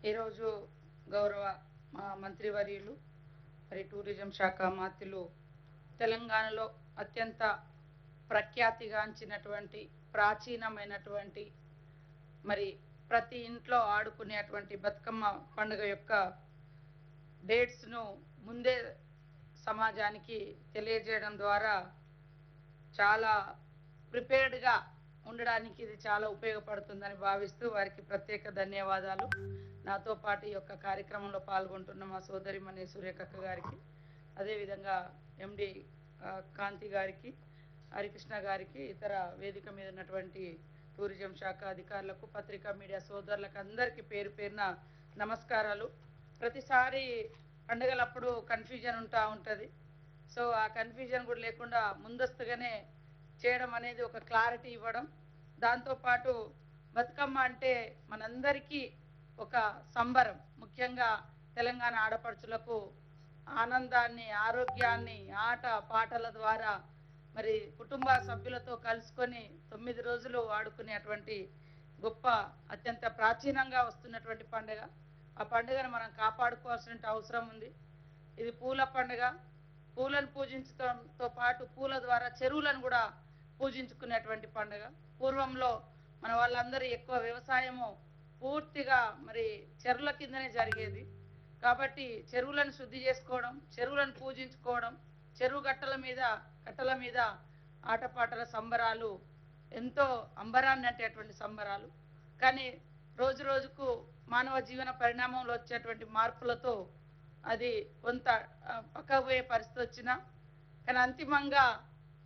ఈరోజు గౌరవ మా మంత్రివర్యులు మరి టూరిజం శాఖ మాత్రులు తెలంగాణలో అత్యంత ప్రఖ్యాతిగాంచినటువంటి ప్రాచీనమైనటువంటి మరి ప్రతి ఇంట్లో ఆడుకునేటువంటి బతుకమ్మ పండుగ యొక్క డేట్స్ను ముందే సమాజానికి తెలియజేయడం ద్వారా చాలా ప్రిపేర్డ్గా ఉండడానికి ఇది చాలా ఉపయోగపడుతుందని భావిస్తూ వారికి ప్రత్యేక ధన్యవాదాలు. నాతో పాటు ఈ యొక్క కార్యక్రమంలో పాల్గొంటున్న మా సోదరిమణి సూర్యకక్క గారికి అదేవిధంగా ఎండి కాంతి గారికి హరికృష్ణ గారికి ఇతర వేదిక మీద ఉన్నటువంటి టూరిజం శాఖ అధికారులకు పత్రికా మీడియా సోదరులకు అందరికీ పేరు పేరున నమస్కారాలు. ప్రతిసారి పండుగలప్పుడు కన్ఫ్యూజన్ ఉంటా ఉంటుంది. సో ఆ కన్ఫ్యూజన్ కూడా లేకుండా ముందస్తుగానే చేయడం అనేది ఒక క్లారిటీ ఇవ్వడం. దాంతోపాటు బతుకమ్మ అంటే మనందరికీ ఒక సంబరం. ముఖ్యంగా తెలంగాణ ఆడపడుచులకు ఆనందాన్ని ఆరోగ్యాన్ని ఆట పాటల ద్వారా మరి కుటుంబ సభ్యులతో కలుసుకొని తొమ్మిది రోజులు ఆడుకునేటువంటి గొప్ప అత్యంత ప్రాచీనంగా వస్తున్నటువంటి పండుగ. ఆ పండుగను మనం కాపాడుకోవాల్సిన అవసరం ఉంది. ఇది పూల పండుగ. పూలను పూజించడంతో పాటు పూల ద్వారా చెరువులను కూడా పూజించుకునేటువంటి పండుగ. పూర్వంలో మన వాళ్ళందరూ ఎక్కువ వ్యవసాయము పూర్తిగా మరి చెరువుల కిందనే జరిగేది. కాబట్టి చెరువులను శుద్ధి చేసుకోవడం చెరువులను పూజించుకోవడం చెరువు గట్టల మీద కట్టల మీద ఆటపాటల సంబరాలు ఎంతో అంబరాన్ని అంటేటువంటి సంబరాలు. కానీ రోజు రోజుకు మానవ జీవన పరిణామంలో వచ్చేటువంటి మార్పులతో అది కొంత పక్కపోయే పరిస్థితి వచ్చినా కానీ అంతిమంగా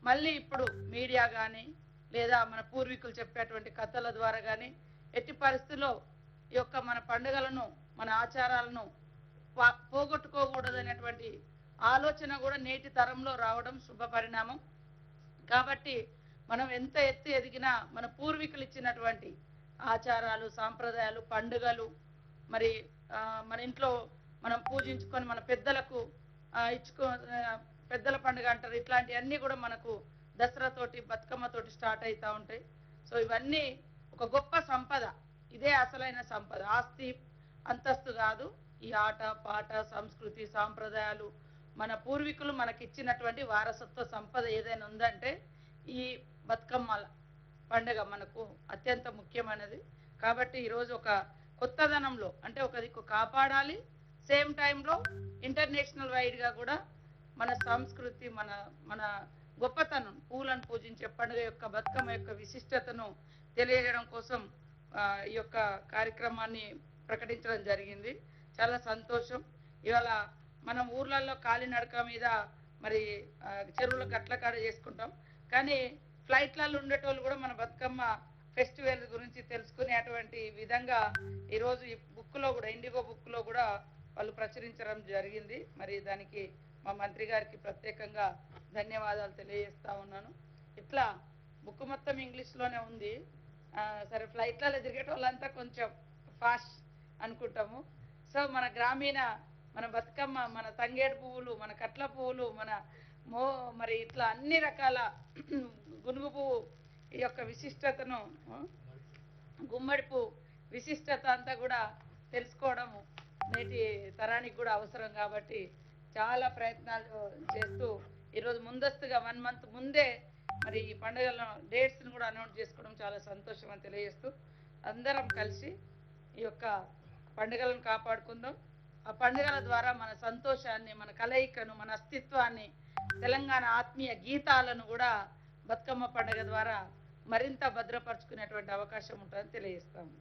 మళ్ళీ ఇప్పుడు మీడియా కానీ లేదా మన పూర్వీకులు చెప్పేటువంటి కథల ద్వారా కానీ ఎట్టి పరిస్థితుల్లో ఈ యొక్క మన పండుగలను మన ఆచారాలను పా- పోగొట్టుకోకూడదనేటువంటి ఆలోచన కూడా నేటి తరంలో రావడం శుభ పరిణామం. కాబట్టి మనం ఎంత ఎత్తు ఎదిగినా మన పూర్వీకులు ఇచ్చినటువంటి ఆచారాలు సాంప్రదాయాలు పండుగలు మరి మన ఇంట్లో మనం పూజించుకొని మన పెద్దలకు ఇచ్చుకో పెద్దల పండుగ అంటారు. ఇట్లాంటివన్నీ కూడా మనకు దసరా తోటి స్టార్ట్ అవుతూ ఉంటాయి. సో ఇవన్నీ ఒక గొప్ప సంపద. ఇదే అసలైన సంపద. ఆస్తి అంతస్తు కాదు. ఈ ఆట పాట సంస్కృతి సాంప్రదాయాలు మన పూర్వీకులు మనకిచ్చినటువంటి వారసత్వ సంపద ఏదైనా ఉందంటే ఈ బతుకమ్మ పండుగ మనకు అత్యంత ముఖ్యమైనది. కాబట్టి ఈరోజు ఒక కొత్తదనంలో అంటే ఒక దిక్కు కాపాడాలి. సేమ్ టైంలో ఇంటర్నేషనల్ వైడ్గా కూడా మన సంస్కృతి మన మన గొప్పతనం పూలను పూజించే పండుగ యొక్క బతుకమ్మ యొక్క విశిష్టతను తెలియజేయడం కోసం ఈ యొక్క కార్యక్రమాన్ని ప్రకటించడం జరిగింది. చాలా సంతోషం. ఇవాళ మనం ఊర్లలో కాలినడక మీద మరి చెరువులు చెరువుల గట్ల కాడ చేసుకుంటాం. కానీ ఫ్లైట్లలో ఉండేటోళ్ళు కూడా మన బతుకమ్మ ఫెస్టివల్ గురించి తెలుసుకునేటువంటి విధంగా ఈరోజు ఈ బుక్లో కూడా ఇండిగో బుక్లో కూడా వాళ్ళు ప్రచురించడం జరిగింది. మరి దానికి మా మంత్రి గారికి ప్రత్యేకంగా ధన్యవాదాలు తెలియజేస్తా ఉన్నాను. ఇట్లా బుక్ మొత్తం ఇంగ్లీష్లోనే ఉంది. సరే ఫ్లైట్లలో తిరిగేట వాళ్ళంతా కొంచెం ఫాస్ట్ అనుకుంటాము. సో మన గ్రామీణ మన బతుకమ్మ మన తంగేడు పువ్వులు మన కట్ల పువ్వులు మన మో మరి ఇట్లా అన్ని రకాల గునుగు పువ్వు ఈ యొక్క విశిష్టతను గుమ్మడి పువ్వు విశిష్టత అంతా కూడా తెలుసుకోవడము. నేటి తరానికి కూడా అవసరం కాబట్టి చాలా ప్రయత్నాలు చేస్తూ ఈరోజు ముందస్తుగా వన్ మంత్ ముందే మరి ఈ పండుగల డేట్స్ని కూడా అనౌన్స్ చేసుకోవడం చాలా సంతోషం అని తెలియజేస్తూ అందరం కలిసి ఈ యొక్క పండుగలను కాపాడుకుందాం. ఆ పండుగల ద్వారా మన సంతోషాన్ని మన కలయికను మన అస్తిత్వాన్ని తెలంగాణ ఆత్మీయ గీతాలను కూడా బతుకమ్మ పండుగ ద్వారా మరింత భద్రపరుచుకునేటువంటి అవకాశం ఉంటుందని తెలియజేస్తాము